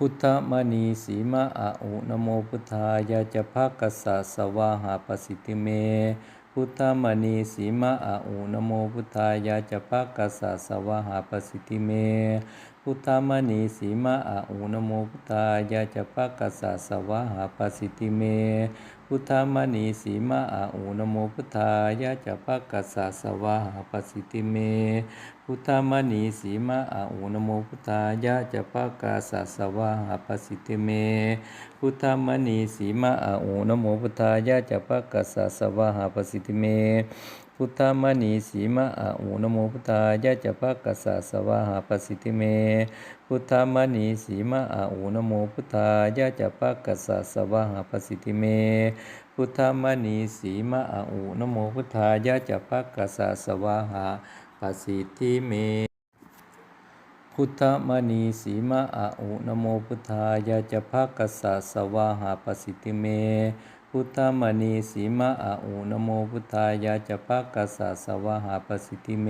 พุทธมณีสีมะอะอุนโมพุทธายะจะภักกสสะสวาหาปสิทธิเม พุทธมณีสีมะอะอุนโมพุทธายะจะภักกสสะสวาหาปสิทธิเม พุทธมณีสีมะอะอุนโมพุทธายะจะภักกสสะสวาหาปสิทธิเม พุทธมณีสีมะอะอุนโมพุทธายะจะภักกสสะสวาหาปสิทธิเม พุทธมณีสีมะอะอุนโมพุทธายะจะภักกสสะสวาหาปสิทธิเม พุทธมณีสีมะอะอุนโมพุทธายะจะภักกสสะสวาหาปสิทธิเม พุทธมณีสีมะอะอุนโมพุทธายะจะภักกสสะสวาหาปสิทธิเมพุทธมณีสีมะอะอุนโมพุทธายะจะภักกสสะสวาหาปสิทธิเมพุทธมณีสีมะอะอุนโมพุทธายะจะภักกสสะสวาหาปสิทธิเมพุทธมณีสีมะอะอุนโมพุทธายะจะภักกสสะสวาหาปสิทธิเม พุทธมณีสีมะอาอุนโมพุทธายะจะภักกสสะสวาหาปสิทธิเม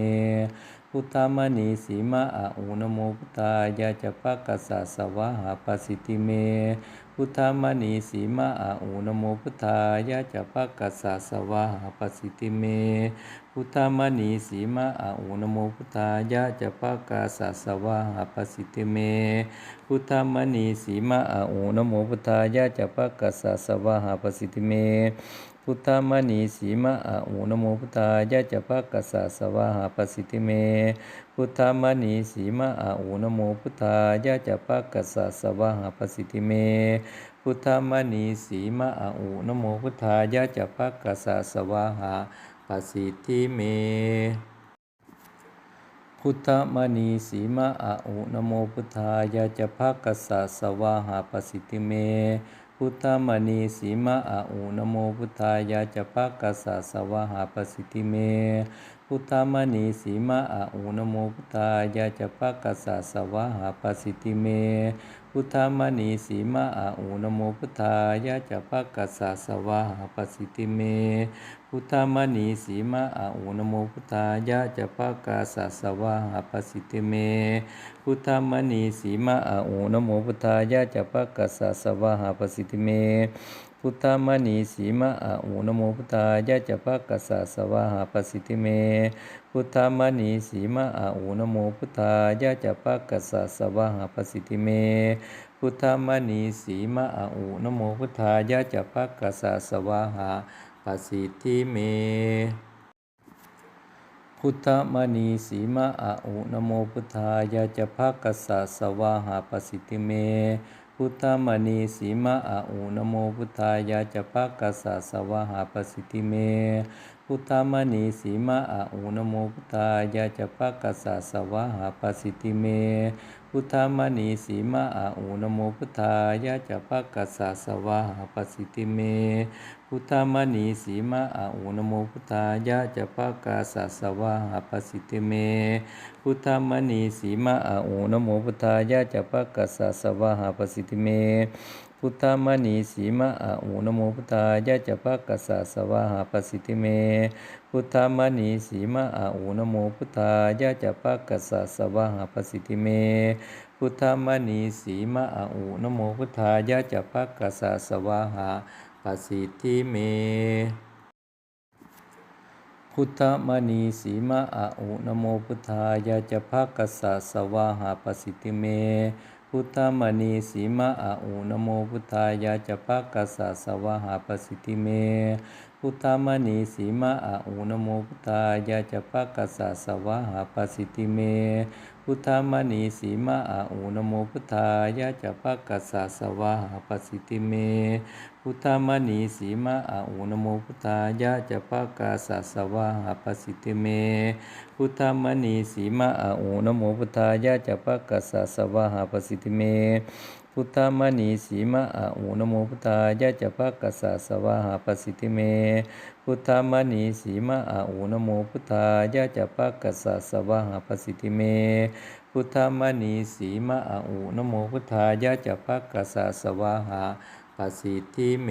พุทธมณีสีมะอะอุนโมพุทธายะจะภักกสสะสวาหาปสิทธิเม พุทธมณีสีมะอะอุนโมพุทธายะจะภักกสสะสวาหาปสิทธิเม พุทธมณีสีมะอะอุนโมพุทธายะจะภักกสสะสวาหาปสิทธิเม พุทธมณีสีมะอะอุนโมพุทธายะจะภักกสสะสวาหาปสิทธิเม พุทธมณีสีมะอะอุนโมพุทธายะจะภักกสสะสวาหาปสิทธิเมพุทธมณีสีมะอะอุนโมพุทธายะจะภักกสสะสวาหาปสิทธิเมพุทธมณีสีมะอะอุนโมพุทธายะจะภักกสสะสวาหาปสิทธิเมพุทธมณีสีมะอะอุนโมพุทธายะจะภักกสสะสวาหาปสิทธิเม พุทธมณีสีมะอาอุนโมพุทธายะจะปักกสสะสวาหาปสิทธิเม พุทธมณีสีมะอาอุนโมพุทธายะจะปักกสสะสวาหาปสิทธิเม พุทธามณีสีมาอาอุนโมพุทธายะจะภักกสสะสวาหาปสิติเม พุทธามณีสีมาอาอุนโมพุทธายะจะภักกสสะสวาหาปสิติเม พุทธามณีสีมาอาอุนโมพุทธายะจะภักกสสะสวาหาปสิติเมพุทธมณีสีมะอะอุนโมพุทธายะจะภักกสสะสวาหาปสิทธิเมพุทธมณีสีมะอะอุนโมพุทธายะจะภักกสสะสวาหาปสิทธิเมพุทธมณีสีมะอะอุนโมพุทธายะจะภักกสสะสวาหาปสิทธิเมพุทธมณีสีมะอะอุนโมพุทธายะจะภักกสสะสวาหาปสิทธิเม พุทธมณีสีมะอาอุนโมพุทธายะจะภักกสสะสวาหาปสิทธิเม พุทธมณีสีมะอะอุนโมพุทธายะจะภักกสสะสวาหาปสิทธิเม พุทธมณีสีมะอะอุนโมพุทธายะจะภักกสสะสวาหาปสิทธิเม พุทธมณีสีมะอะอุนโมพุทธายะจะภักกสสะสวาหาปสิทธิเมพุทธมณีสีมะอะอุนโมพุทธายะจะภักกสสะสวาหาปสิทธิเม พุทธมณีสีมะอะอุนโมพุทธายะจะภักกสสะสวาหาปสิทธิเม พุทธมณีสีมะอะอุนโมพุทธายะจะภักกสสะสวาหาปสิทธิเม พุทธมณีสีมะอะอุนโมพุทธายะจะภักกสสะสวาหาปสิทธิเมพุทธมณีสีมะอะอุนโมพุทธายะจะภักกสสะสวาหาปสิทธิเม พุทธมณีสีมาอาอุนโมพุทธายะจะภักกสสะสวาหาปสิทธิเม พุทธมณีสีมาอาอุนโมพุทธายะจะภักกสสะสวาหาปสิทธิเม พุทธมณีสีมาอะอุนโมพุทธายะจะภักกสสะสวาหาปสิติเม พุทธมณีสีมาอะอุนโมพุทธายะจะภักกสสะสวาหาปสิติเม พุทธมณีสีมาอะอุนโมพุทธายะจะภักกสสะสวาหาปสิติเม พุทธมณีสีมะอะอุนโมพุทธายะจะภักกสสะสวาหาปสิทธิเม พุทธมณีสีมะอะอุนโมพุทธายะจะภักกสสะสวาหาปสิทธิเม พุทธมณีสีมะอะอุนโมพุทธายะจะภักกสสะสวาหาปสิทธิเม